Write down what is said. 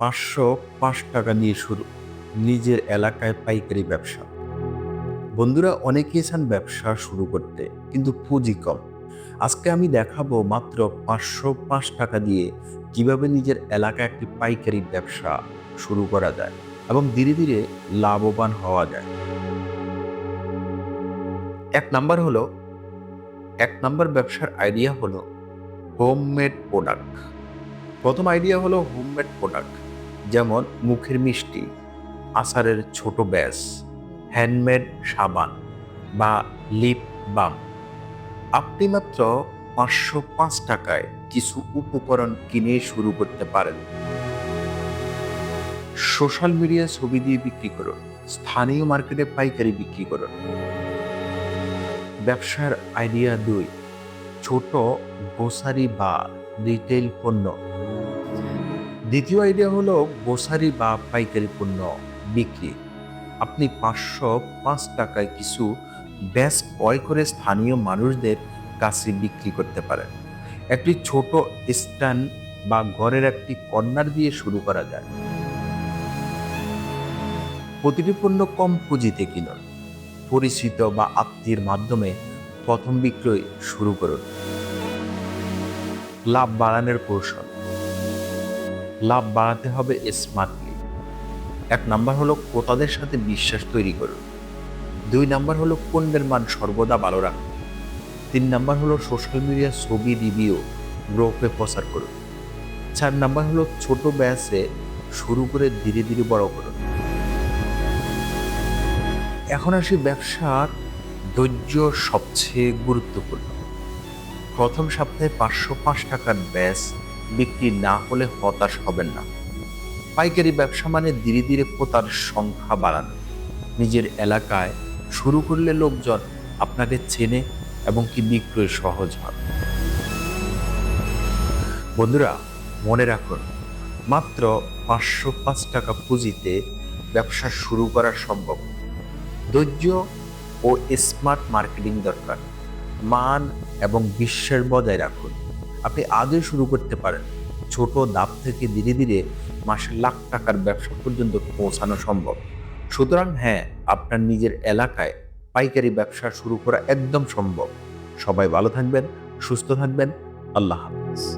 পাঁচশো পাঁচ টাকা দিয়ে শুরু। নিজের এলাকায় পাইকারি ব্যবসা। বন্ধুরা অনেকেই চান ব্যবসা শুরু করতে, কিন্তু পুঁজি কম। আজকে আমি দেখাবো মাত্র পাঁচশো পাঁচ টাকা দিয়ে কীভাবে নিজের এলাকায় একটি পাইকারি ব্যবসা শুরু করা যায় এবং ধীরে ধীরে লাভবান হওয়া যায়। এক নাম্বার হলো, এক নাম্বার ব্যবসার আইডিয়া হলো হোমমেড প্রোডাক্ট প্রথম আইডিয়া হলো হোমমেড প্রোডাক্ট যেমন মুখের মিষ্টি, আচারের ছোট ব্যাস হ্যান্ডমেড সাবান বা লিপ বাম আপনি মাত্র পাঁচশো পাঁচ টাকায় কিছু উপকরণ কিনে শুরু করতে পারেন। সোশ্যাল মিডিয়া ছবি দিয়ে বিক্রি করুন, স্থানীয় মার্কেটে পাইকারি বিক্রি করুন। ব্যবসার আইডিয়া দুই, ছোট গ্রোসারি বা রিটেল পণ্য। দ্বিতীয় আইডিয়া হলো গ্রোসারি বা পাইকারি পণ্য বিক্রি। আপনি পাঁচশো পাঁচ টাকায় কিছু ব্যাস ক্রয় করে স্থানীয় মানুষদের কাছে বিক্রি করতে পারেন। একটি ছোট স্ট্যান্ড বা ঘরের একটি কর্নার দিয়ে শুরু করা যায়। প্রতিটি পণ্য কম পুঁজিতে কিনুন। পরিচিত বা আত্মীয়ের মাধ্যমে প্রথম বিক্রয় শুরু করুন। লাভ বাড়ানোর কৌশল। লাভ বাড়াতে হবে স্মার্টলি এক নাম্বার হলো ক্রেতাদের সাথে বিশ্বাস তৈরি করুন। দুই নাম্বার হলো পণ্যের মান সর্বদা ভালো রাখুন। তিন নাম্বার হলো সোশ্যাল মিডিয়া ছবি রিভিউ গ্রুপে প্রচার করুন। চার নাম্বার হলো ছোট ব্যাসে শুরু করে ধীরে ধীরে বড় করুন। এখন আসি ব্যবসার ধৈর্য সবচেয়ে গুরুত্বপূর্ণ। প্রথম সপ্তাহে পাঁচশো পাঁচ টাকার ব্যাস বিক্রি না হলে হতাশ হবেন না। পাইকারি ব্যবসা মানে ধীরে ধীরে ক্রেতার সংখ্যা বাড়ানো। নিজের এলাকায় শুরু করলে লোকজন আপনাকে চেনে এবং কি বিক্রয় সহজ হয়। বন্ধুরা, মনে রাখুন, মাত্র পাঁচশো পাঁচ টাকা পুঁজিতে ব্যবসা শুরু করা সম্ভব। ধৈর্য ও স্মার্ট মার্কেটিং দরকার। মান এবং বিশ্বের বজায় রাখুন। আপনি আগে শুরু করতে পারেন। ছোট দাপ থেকে ধীরে ধীরে মাসে লাখ টাকার ব্যবসা পর্যন্ত পৌঁছানো সম্ভব। সুতরাং হ্যাঁ আপনার নিজের এলাকায় পাইকারি ব্যবসা শুরু করা একদম সম্ভব। সবাই ভালো থাকবেন, সুস্থ থাকবেন। আল্লাহ হাফিজ।